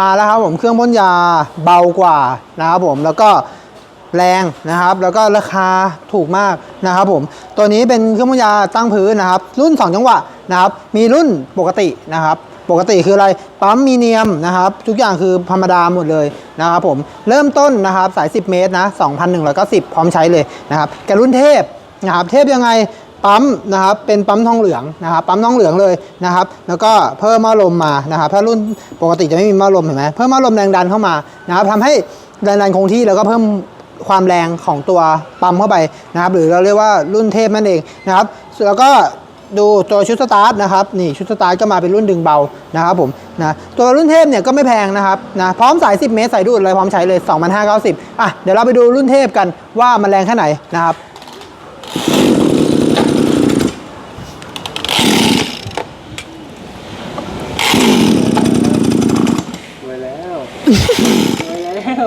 มาแล้วครับผมเครื่องพ่นยาเบากว่านะครับผมแล้วก็แรงนะครับ แล้วก็ราคาถูกมากนะครับผมตัวนี้เป็นเครื่องพ่นยาตั้งพื้นนะครับ รุ่น 2 จังหวะนะครับ มีรุ่นปกตินะครับ ปกติคืออะไรปั๊มมีเนียมนะครับ ทุกอย่างคือธรรมดาหมดเลยนะครับผมเริ่มต้นนะครับสาย 10 เมตรนะ2,190 พร้อมใช้เลยนะครับแกรุ่นเทพนะครับ เทพยังไง ปั๊มนะครับเป็นปั๊มทองเหลืองนะครับปั๊มทองเหลืองเลยนะครับแล้วก็เพิ่มหม้อลมมานะครับถ้ารุ่นปกติจะไม่มีหม้อลมเห็นไหมเพิ่มหม้อลมแรงดันเข้ามานะครับทำให้แรงดันคงที่แล้วก็เพิ่มความแรงของตัวปั๊มเข้าไปนะครับหรือเราเรียกว่ารุ่นเทพนั่นเองนะครับแล้วก็ดูตัวชุดสตาร์ทนะครับนี่ชุดสตาร์ทก็มาเป็นรุ่นดึงเบานะครับผมนะตัวรุ่นเทพเนี่ยก็ไม่แพงนะครับนะพร้อมสาย 10 เมตรสายดูดเลยพร้อมใช้เลย 2,590อะเดี๋ยวเราไปดูรุ่นเทพกันว่ามันแรงแค่ไหนนะครับ วยแล้วรวยแล้ว